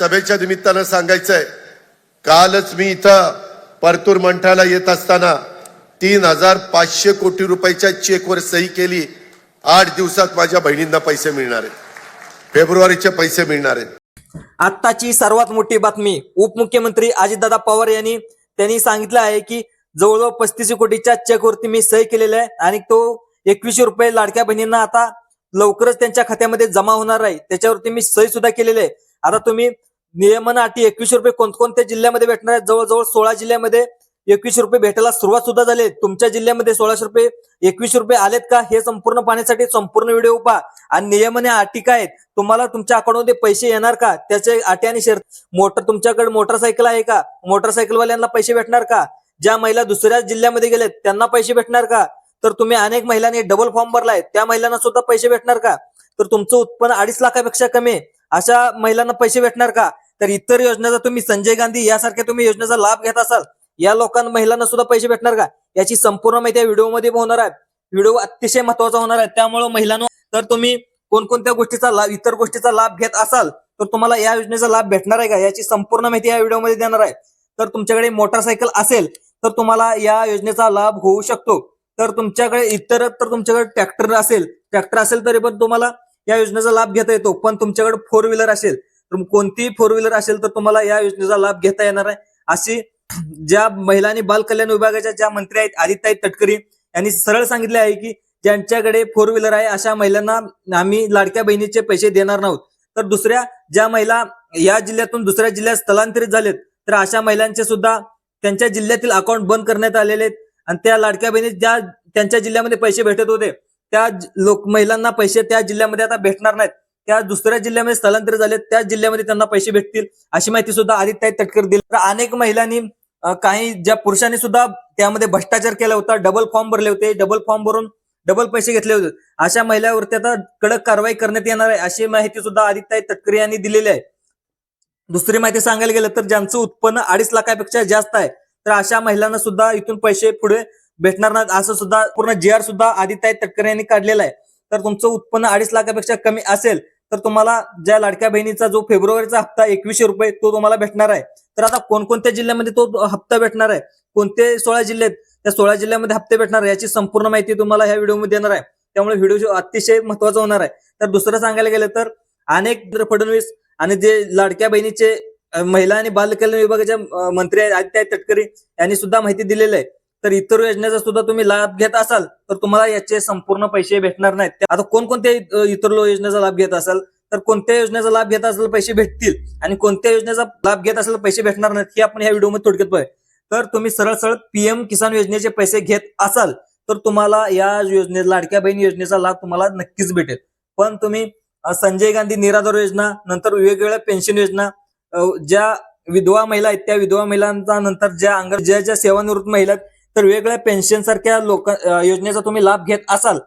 सभेच्या निमित्तानं सांगायचंय कालच मी इथं परतूर मंठाला येत असताना तीन हजार पाचशे कोटी रुपयाच्या चेकवर सही केली. आठ दिवसात माझ्या बहिणींना पैसे मिळणार आहेत. फेब्रुवारीचे पैसे मिळणार आहेत. आत्ताची सर्वात मोठी बातमी उपमुख्यमंत्री अजितदादा पवार यांनी त्यांनी सांगितलं आहे की जवळजवळ पस्तीस कोटीच्या चेकवरती मी सही केलेला आहे आणि तो एकवीसशे रुपये लाडक्या बहिणींना आता लवकरच त्यांच्या खात्यामध्ये जमा होणार आहे. त्याच्यावरती मी सही सुद्धा केलेली आहे. आता तुम्ही नियमन अटी एकवीसशे रुपये कोणकोणत्या जिल्ह्यामध्ये भेटणार आहेत? जवळजवळ सोळा जिल्ह्यामध्ये एकवीस रुपये भेटायला सुरुवात सुद्धा झाली तुमच्या जिल्ह्यामध्ये सोळाशे रुपये एकवीस रुपये आलेत का? हे संपूर्ण पाहण्यासाठी संपूर्ण व्हिडिओ पहा. आणि नियमने अटी काय आहेत? तुम्हाला तुमच्या अकाउंटमध्ये पैसे येणार का? त्याचे अटी आणि शर्त. मोटर तुमच्याकडे मोटरसायकल आहे का? मोटरसायकलवाल्यांना पैसे भेटणार का? ज्या महिला दुसऱ्या जिल्ह्यामध्ये गेलेत त्यांना पैसे भेटणार का? तर तुम्ही अनेक महिलांनी डबल फॉर्म भरलाय त्या महिलांना सुद्धा पैसे भेटणार का? तर तुमचं उत्पन्न अडीच लाखापेक्षा कमी आहे. अशा महिलांना पैसे भेटणार का? तर इतर योजनेचा तुम्ही संजय गांधी यासारख्या तुम्ही योजनेचा लाभ घेत असाल या लोकांना महिलांना सुद्धा पैसे भेटणार का? याची संपूर्ण माहिती या व्हिडिओमध्ये होणार आहे. व्हिडिओ अतिशय महत्त्वाचा होणार आहे. त्यामुळे महिलांना तर तुम्ही कोणकोणत्या गोष्टीचा लाभ इतर गोष्टीचा लाभ घेत असाल तर तुम्हाला या योजनेचा लाभ भेटणार आहे का? याची संपूर्ण माहिती या व्हिडिओमध्ये देणार आहे. तर तुमच्याकडे मोटरसायकल असेल तर तुम्हाला या योजनेचा लाभ होऊ शकतो. तर तुमच्याकडे इतर तर तुमच्याकडे ट्रॅक्टर असेल ट्रॅक्टर असेल तरी पण तुम्हाला या योजनेचा लाभ घेता येतो. पण तुमच्याकडे फोर व्हीलर असेल तर कोणतीही फोर व्हीलर असेल तर तुम्हाला या योजनेचा लाभ घेता येणार आहे. अशी ज्या महिला आणि बाल कल्याण विभागाच्या ज्या मंत्री आहेत आदित्य तटकरी यांनी सरळ सांगितले आहे की ज्यांच्याकडे फोर व्हीलर आहे अशा महिलांना आम्ही लाडक्या बहिणीचे पैसे देणार नाहोत. तर दुसऱ्या ज्या महिला या जिल्ह्यातून दुसऱ्या जिल्ह्यात स्थलांतरित झालेत तर अशा महिलांचे सुद्धा त्यांच्या जिल्ह्यातील अकाउंट बंद करण्यात आलेले आहेत. आणि त्या लाडक्या बहिणी ज्या त्यांच्या जिल्ह्यामध्ये पैसे भेटत होते त्या लोक महिलांना पैसे त्या जिल्ह्यामध्ये आता भेटणार नाहीत. त्या दुसऱ्या जिल्ह्यामध्ये स्थलांतरित झाले त्या जिल्ह्यामध्ये त्यांना पैसे भेटतील अशी माहिती सुद्धा आदित्य तटकर दिली. तर अनेक महिलांनी काही ज्या पुरुषांनी सुद्धा त्यामध्ये भ्रष्टाचार केला होता डबल फॉर्म भरले होते डबल फॉर्म भरून डबल पैसे घेतले होते. अशा महिलांवरती आता कडक कारवाई करण्यात येणार आहे अशी माहिती सुद्धा आदित्य तटकरे यांनी दिलेली आहे. दुसरी माहिती सांगायला गेलं तर ज्यांचं उत्पन्न अडीच लाखापेक्षा जास्त आहे तर अशा महिलांना सुद्धा इथून पैसे पुढे भेटणार नाहीत असं सुद्धा पूर्ण जी आर सुद्धा आदित्य तटकरे यांनी काढलेला आहे. तर तुमचं उत्पन्न अडीच लाखापेक्षा कमी असेल तर तुम्हाला ज्या लाडक्या बहिणीचा जो फेब्रुवारीचा हप्ता एकवीसशे रुपये तो तुम्हाला भेटणार आहे. तर आता कोणकोणत्या जिल्ह्यामध्ये तो हप्ता भेटणार आहे? कोणते सोळा जिल्हे आहेत? त्या सोळा जिल्ह्यामध्ये हप्ते भेटणार आहे याची संपूर्ण माहिती तुम्हाला ह्या व्हिडिओमध्ये देणार आहे. त्यामुळे व्हिडिओ अतिशय महत्त्वाचा होणार आहे. तर दुसरं सांगायला गेलं तर अनेक फडणवीस आणि जे लाडक्या बहिणीचे महिला आणि बाल कल्याण मंत्री आहेत आदित्य तटकरे यांनी सुद्धा माहिती दिलेली आहे. तर इतर योजनेचा सुद्धा तुम्ही लाभ घेत असाल तर तुम्हाला याचे संपूर्ण पैसे भेटणार नाहीत. आता कोणकोणत्या इतर योजनेचा लाभ घेत असाल तर कोणत्या योजनेचा लाभ घेत असेल पैसे भेटतील आणि कोणत्या योजनेचा लाभ घेत असेल पैसे भेटणार नाहीत हे आपण या व्हिडिओमध्ये थोडक्यात पाहूया. तर तुम्ही सरळ सरळ पीएम किसान योजनेचे पैसे घेत असाल तर तुम्हाला या योजने लाडक्या बहीण योजनेचा लाभ तुम्हाला नक्कीच भेटेल. पण तुम्ही संजय गांधी निराधार योजना नंतर वेगवेगळ्या पेन्शन योजना ज्या विधवा महिला आहेत त्या विधवा महिलांचा नंतर ज्या अंग ज्या ज्या सेवानिवृत्त महिला आहेत तर वेगळ्या पेन्शन सारख्या लोक योजनेचा तुम्ही लाभ घेत असाल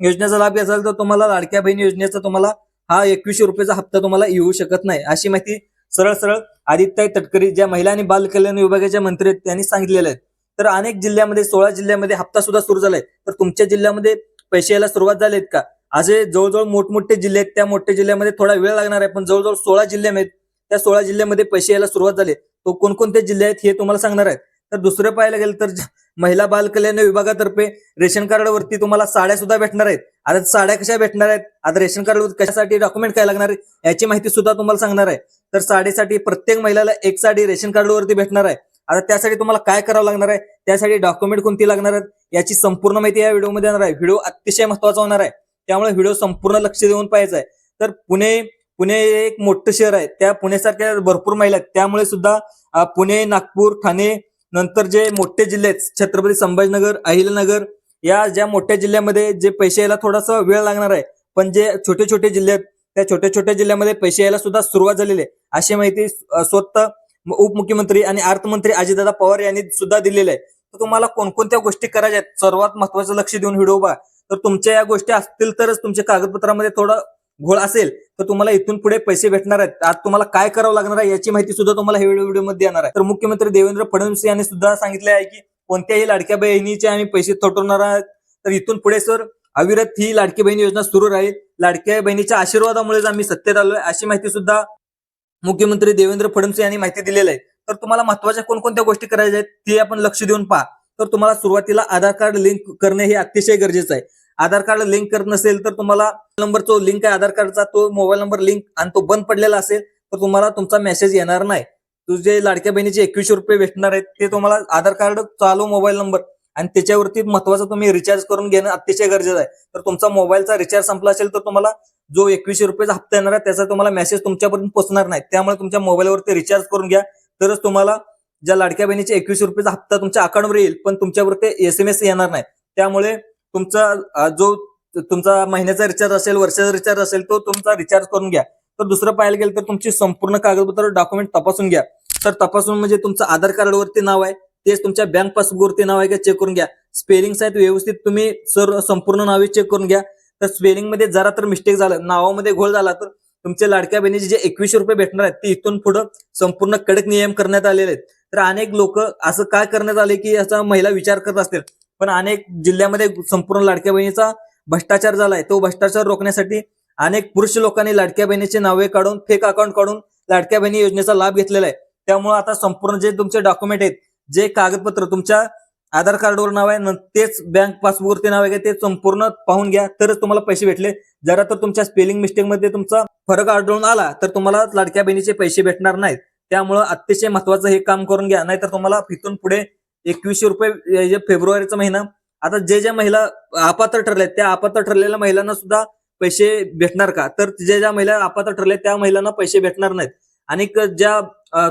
योजनेचा लाभ घेत असाल तर तुम्हाला लाडक्या बहीण योजनेचा तुम्हाला हा एकवीसशे रुपयाचा हप्ता तुम्हाला येऊ शकत नाही. अशी माहिती सरळ सरळ आदित्य तटकरी ज्या महिला आणि बाल कल्याण विभागाच्या मंत्री आहेत त्यांनी सांगितलेलं आहे. तर अनेक जिल्ह्यामध्ये सोळा जिल्ह्यामध्ये हप्ता सुद्धा सुरू झालाय. तर तुमच्या जिल्ह्यामध्ये पैसे यायला सुरुवात झाली आहेत का? असे जवळजवळ मोठमोठे जिल्हे आहेत. त्या मोठ्या जिल्ह्यामध्ये थोडा वेळ लागणार आहे पण जवळजवळ सोळा जिल्ह्यामध्ये त्या सोळा जिल्ह्यामध्ये पैसे यायला सुरुवात झाली. तो कोणकोणते जिल्हे आहेत हे तुम्हाला सांगणार आहेत. तर दुसरं पाहायला गेलं तर महिला बाल कल्याण विभागातर्फे रेशन कार्डवरती तुम्हाला साड्या सुद्धा भेटणार आहेत. आता साड्या कशा भेटणार आहेत? आता रेशन कार्डवर कशासाठी डॉक्युमेंट काय लागणार आहे? याची माहिती सुद्धा तुम्हाला सांगणार आहे. तर साडीसाठी प्रत्येक महिलाला एक साडी रेशन कार्डवरती भेटणार आहे. आता त्यासाठी तुम्हाला काय करावं लागणार आहे? त्यासाठी डॉक्युमेंट कोणती लागणार आहेत? याची संपूर्ण माहिती या व्हिडिओमध्ये येणार आहे. व्हिडिओ अतिशय महत्त्वाचा होणार आहे. त्यामुळे व्हिडिओ संपूर्ण लक्ष देऊन पाहायचा आहे. तर पुणे पुणे एक मोठं शहर आहे. त्या पुण्यासारख्या भरपूर महिला आहेत. त्यामुळे सुद्धा पुणे नागपूर ठाणे नंतर जे मोठे जिल्हे आहेत छत्रपती संभाजीनगर अहिल्यानगर या ज्या मोठ्या जिल्ह्यामध्ये जे पैसे यायला थोडासा वेळ लागणार आहे पण जे छोटे छोटे जिल्हे आहेत त्या छोट्या छोट्या जिल्ह्यामध्ये पैसे यायला सुद्धा सुरुवात झालेली आहे. अशी माहिती स्वतः उपमुख्यमंत्री आणि अर्थमंत्री अजितदादा पवार यांनी सुद्धा दिलेली आहे. तर तुम्हाला कोणकोणत्या गोष्टी करायच्या आहेत सर्वात महत्वाचं लक्ष देऊन व्हिडिओ बघा. तर तुमच्या या गोष्टी असतील तरच तुमच्या कागदपत्रामध्ये थोडं घोळ असेल तर तुम्हाला इथून पुढे पैसे भेटणार आहेत. आज तुम्हाला काय करावं लागणार आहे याची माहिती सुद्धा तुम्हाला हे व्हिडिओमध्ये देणार आहे. तर मुख्यमंत्री देवेंद्र फडणवीस यांनी सुद्धा सांगितले आहे की कोणत्याही लाडक्या बहिणीचे आम्ही पैसे थोटवणार आहोत. तर इथून पुढे सर अविरत ही लाडकी बहीण योजना सुरू राहील. लाडक्या बहिणीच्या आशीर्वादामुळेच आम्ही सत्तेत आलोय. अशी माहिती सुद्धा मुख्यमंत्री देवेंद्र फडणवीस यांनी माहिती दिलेली आहे. तर तुम्हाला महत्त्वाच्या कोणकोणत्या गोष्टी करायच्या आहेत ते आपण लक्ष देऊन पहा. तर तुम्हाला सुरुवातीला आधार कार्ड लिंक करणे हे अतिशय गरजेचं आहे. आधार कार्ड लिंक करत नसेल तर तुम्हाला नंबर जो लिंक आहे आधार कार्डचा तो मोबाईल नंबर लिंक आणि तो बंद पडलेला असेल तर तुम्हाला तुमचा मेसेज येणार नाही. तुझे लाडक्या बहिणीचे एकवीसशे रुपये भेटणार आहेत ते तुम्हाला आधार कार्ड चालू मोबाईल नंबर आणि त्याच्यावरती महत्वाचं तुम्ही रिचार्ज करून घेणं अतिशय गरजेचं आहे. तर तुमचा मोबाईलचा रिचार्ज संपला असेल तर तुम्हाला जो एकवीसशे रुपयाचा हप्ता येणार आहे त्याचा तुम्हाला मेसेज तुमच्यापर्यंत पोहोचणार नाही. त्यामुळे तुमच्या मोबाईलवरती रिचार्ज करून घ्या. तरच तुम्हाला ज्या लाडक्या बहिणीचे एकवीसशे रुपयाचा हप्ता तुमच्या अकाउंटवर येईल पण तुमच्यावरती एस एम एस येणार नाही. त्यामुळे तुमचा जो तुमचा महिन्याचा रिचार्ज असेल वर्षाचा रिचार्ज असेल तो तुमचा रिचार्ज करून घ्या. तर दुसरं पाहायला गेलं तर तुमची संपूर्ण कागदपत्र डॉक्युमेंट तपासून घ्या. तर तपासून म्हणजे तुमचं आधार कार्डवरती नाव आहे तेच तुमच्या बँक पासबुकवरती नाव आहे का चेक करून घ्या. स्पेलिंग्स आहेत व्यवस्थित तुम्ही सर संपूर्ण नावे चेक करून घ्या. तर स्पेलिंगमध्ये जरा तर मिस्टेक झालं नावामध्ये घोळ झाला तर तुमच्या लाडक्या बहिणीचे जे एकवीसशे रुपये भेटणार आहेत ते इथून पुढे संपूर्ण कडक नियम करण्यात आलेले आहेत. तर अनेक लोक असं काय करण्यात आले की याचा महिला विचार करत असतील? पण अनेक जिल्ह्यामध्ये संपूर्ण लाडक्या बहिणीचा भ्रष्टाचार झालाय. तो भ्रष्टाचार रोखण्यासाठी अनेक पुरुष लोकांनी लाडक्या बहिणीचे नावे काढून फेक अकाउंट काढून लाडक्या बहिणी योजनेचा लाभ घेतलेला आहे. त्यामुळे आता संपूर्ण जे तुमचे डॉक्युमेंट आहेत जे कागदपत्र तुमच्या आधार कार्डवर नाव आहे तेच बँक पासबुकवरती नाव आहे ते संपूर्ण पाहून घ्या. तरच तुम्हाला पैसे भेटले. जरा तर तुमच्या स्पेलिंग मिस्टेकमध्ये तुमचा फरक आढळून आला तर तुम्हाला लाडक्या बहिणीचे पैसे भेटणार नाहीत. त्यामुळं अतिशय महत्वाचं हे काम करून घ्या. नाहीतर तुम्हाला इथून पुढे एकवीसशे रुपये जे फेब्रुवारीचा महिना आता जे ज्या महिला अपात्र ठरल्या त्या अपात्र ठरलेल्या महिलांना सुद्धा पैसे भेटणार का? तर ज्या ज्या महिला अपात्र ठरल्या त्या महिलांना पैसे भेटणार नाहीत. आणि ज्या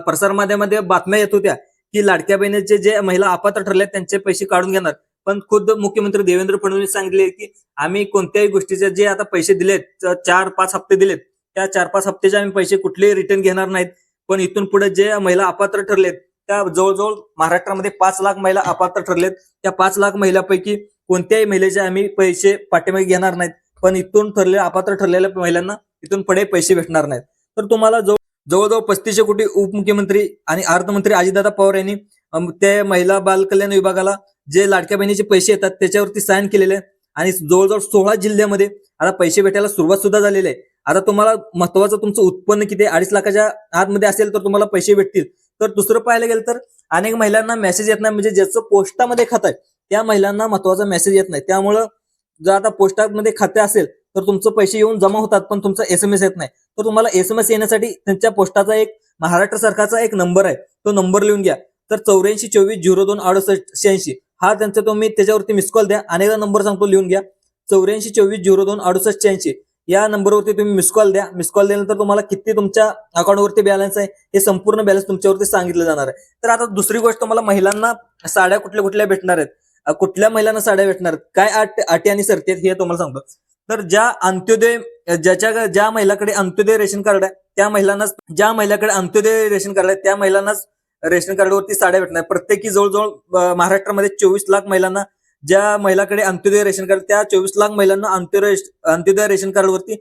प्रसारमाध्यमामध्ये बातम्या येत होत्या की लाडक्या बहिणीचे जे महिला अपात्र ठरल्या त्यांचे पैसे काढून घेणार. पण खुद्द मुख्यमंत्री देवेंद्र फडणवीस सांगितले की आम्ही कोणत्याही गोष्टीचे जे आता पैसे दिलेत चार पाच हप्ते दिलेत त्या चार पाच हप्त्याचे आम्ही पैसे कुठलेही रिटर्न घेणार नाहीत. पण इथून पुढे जे महिला अपात्र ठरलेत त्या जवळजवळ महाराष्ट्रामध्ये पाच लाख महिला अपात्र ठरलेत. त्या पाच लाख महिलापैकी कोणत्याही महिलेचे आम्ही पैसे पाठीमागे घेणार नाहीत. पण इथून ठरले अपात्र ठरलेल्या महिलांना इथून पुढे पैसे भेटणार नाहीत. तर तुम्हाला जवळ जवळजवळ पस्तीसशे कोटी उपमुख्यमंत्री आणि अर्थमंत्री अजितदादा पवार यांनी त्या महिला बाल कल्याण विभागाला जे लाडक्या बहिणीचे पैसे येतात त्याच्यावरती साईन केलेले आहे आणि जवळजवळ सोळा जिल्ह्यामध्ये आता पैसे भेटायला सुरुवात सुद्धा झालेली आहे. आता तुम्हाला महत्वाचं तुमचं उत्पन्न किती अडीच लाखाच्या आतमध्ये असेल तर तुम्हाला पैसे भेटतील. तर दुसरं पाहायला गेलं तर अनेक महिलांना मेसेज येत नाही. म्हणजे ज्याचं पोस्टामध्ये खातं आहे त्या महिलांना महत्त्वाचा मेसेज येत नाही. त्यामुळं जर आता पोस्टामध्ये खाते असेल तर तुमचं पैसे येऊन जमा होतात पण तुमचा एसएमएस येत नाही. तर तुम्हाला एसएमएस येण्यासाठी त्यांच्या पोस्टाचा एक महाराष्ट्र सरकारचा एक नंबर आहे. तो नंबर लिहून घ्या. तर चौऱ्याऐंशी चोवीस झिरो दोन अडुसष्ट शहाऐंशी. हा त्यांचा तुम्ही त्याच्यावरती मिस कॉल द्या. अनेकदा नंबर सांगतो लिहून घ्या. चौऱ्याऐंशी चोवीस झिरो दोन अडुसष्ट शहाऐंशी. या नंबरवरती तुम्ही मिस कॉल द्या. मिस कॉल दिल्यानंतर तुम्हाला किती तुमच्या अकाउंटवरती बॅलन्स आहे हे संपूर्ण बॅलन्स तुमच्यावरती सांगितलं जाणार आहे. तर आता दुसरी गोष्ट तुम्हाला महिलांना साड्या कुठल्या कुठल्या भेटणार आहेत? कुठल्या महिलांना साड्या भेटणार आहेत? काय आट अटी आणि सरती आहेत हे तुम्हाला सांगतो. तर ज्या अंत्योदय ज्याच्या ज्या महिलाकडे अंत्योदय रेशन कार्ड आहे त्या महिलांनाच ज्या महिलाकडे अंत्योदय रेशन कार्ड आहे त्या महिलांनाच रेशन कार्डवरती साड्या भेटणार प्रत्येकी जवळजवळ महाराष्ट्रामध्ये चोवीस लाख महिलांना ज्या महिलाकडे अंत्योदय रेशन कार्ड त्या चोवीस लाख महिलांना अंत्योदय अंत्योदय रेशन कार्डवरती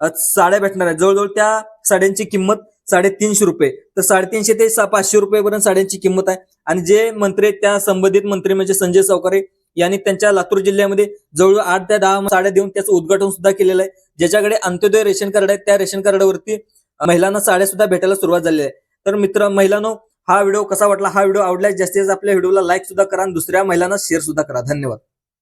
साड्या भेटणार आहेत. जवळजवळ त्या साड्यांची किंमत साडेतीनशे रुपये. तर साडेतीनशे ते पाचशे रुपयेपर्यंत साड्यांची किंमत आहे. आणि जे मंत्री आहेत त्या संबंधित मंत्री म्हणजे संजय सावकारे यांनी त्यांच्या लातूर जिल्ह्यामध्ये जवळजवळ आठ ते दहा साड्या देऊन त्याचं उद्घाटन सुद्धा केलेलं आहे. ज्याच्याकडे अंत्योदय रेशन कार्ड आहे त्या रेशन कार्डावरती महिलांना साड्या सुद्धा भेटायला सुरुवात झाली आहे. तर मित्र महिलांनो हा व्हिडिओ कसा वाटला? हा व्हिडिओ आवडल्यास जास्तीत जास्त आपल्या व्हिडिओला लाईक सुद्धा करा आणि दुसऱ्या महिलांना शेअर सुद्धा करा. धन्यवाद.